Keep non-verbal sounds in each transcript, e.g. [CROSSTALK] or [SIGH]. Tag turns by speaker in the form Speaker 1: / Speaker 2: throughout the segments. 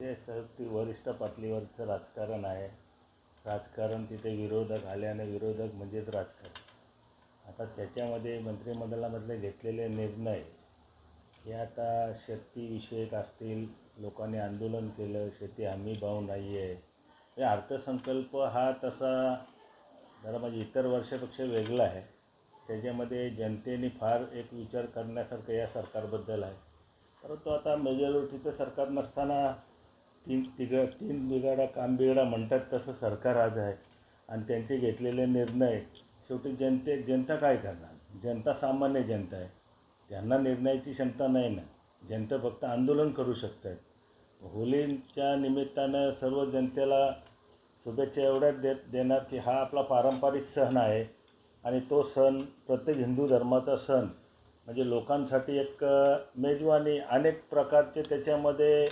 Speaker 1: ते शेवटी वरिष्ठ पातळीवरचं राजकारण आहे. राजकारण तिथे विरोधक आल्याने विरोधक म्हणजेच राजकारण. आता त्याच्यामध्ये मंत्रिमंडळामधले घेतलेले निर्णय हे आता शेतीविषयक असतील लोकांनी आंदोलन केलं शेती हमी भाव नाही आहे हे अर्थसंकल्प हा तसा जरा म्हणजे इतर वर्षापेक्षा वेगळा आहे. त्याच्यामध्ये जनतेने फार एक विचार करण्यासारखं या सरकारबद्दल आहे. परंतु आता मेजॉरिटीचं सरकार नसताना तीन तिघडा तीन बिघाडा काम बिघाडा म्हणतात तसं सरकार आज आहे. आणि त्यांचे घेतलेले निर्णय शेवटी जनते जनता काय करणार? जनता सामान्य जनता आहे. त्यांना निर्णयाची क्षमता नाही ना जनता फक्त आंदोलन करू शकतात. होलीच्या निमित्तानं सर्व जनतेला शुभेच्छा एवढ्याच देत देणार की हा आपला पारंपरिक सण आहे. आणि तो सण प्रत्येक हिंदू धर्माचा सण. म्हणजे लोकांसाठी एक मेजवानी अनेक प्रकारचे त्याच्यामध्ये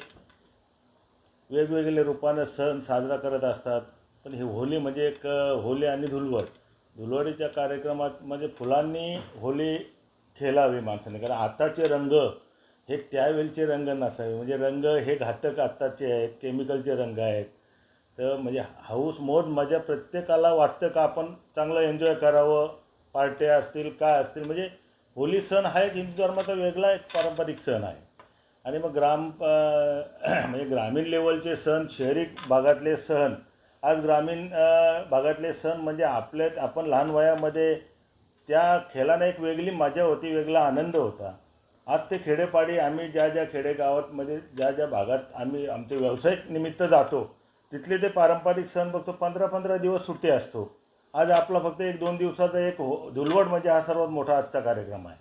Speaker 1: वेगवेगळे रूपानं सण साजरा करत असतात. पण हे होली म्हणजे एक होली आणि धुलवड. धुलवडीच्या कार्यक्रमात म्हणजे फुलांनी होली खेळावी माणसाने. कारण आत्ताचे रंग हे त्यावेळचे रंग नसावे. म्हणजे रंग हे घातक आत्ताचे आहेत केमिकलचे रंग आहेत. तर म्हणजे हाऊस मोज मजा प्रत्येकाला वाटतं का आपण चांगलं एन्जॉय करावं पार्ट्या असतील काय असतील. म्हणजे होली सण हा एक हिंदू धर्माचा वेगळा एक पारंपरिक सण आहे. आणि मग ग्राम [CLEARS THROAT] म्हणजे ग्रामीण लेवलचे सण शहरी भागातले सण आज ग्रामीण भागातले सण म्हणजे आपल्या आपण लहान वयामध्ये त्या खेळाने एक वेगळी मजा होती वेगळा आनंद होता. आज ते खेडेपाडी आम्ही ज्या ज्या खेडेगावातमध्ये ज्या ज्या भागात आम्ही आमचे व्यावसायिक निमित्त जातो तिथले ते पारंपरिक सण बघतो पंधरा पंधरा दिवस सुट्टी असतो. आज आपला फक्त एक दोन दिवसाचा एक हो धुलवड म्हणजे हा सर्वात मोठा आजचा कार्यक्रम आहे.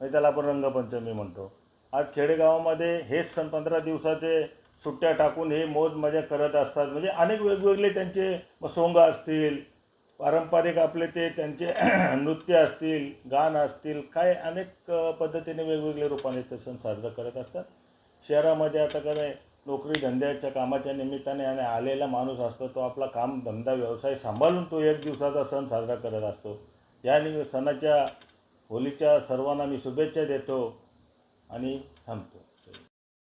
Speaker 1: म्हणजे त्याला आपण रंगपंचमी म्हणतो. आज खेडेगावामध्ये हेच सण पंधरा दिवसाचे सुट्ट्या टाकून हे मौज मजा करत असतात. म्हणजे अनेक वेगवेगळे त्यांचे सोंग असतील पारंपरिक आपले ते त्यांचे [CLEARS THROAT] नृत्य असतील गाण असतील काय अनेक पद्धतीने वेगवेगळे रूपाने ते सण साजरा करत असतात. शहरामध्ये आता काय नोकरी धंद्याच्या कामाच्या निमित्ताने आणि आलेला माणूस असतो तो आपला काम धंदा व्यवसाय सांभाळून तो एक दिवसाचा सण साजरा करत असतो. या नि सणाच्या होलीच्या सर्वांना मी शुभेच्छा देतो. आणि थांबतो.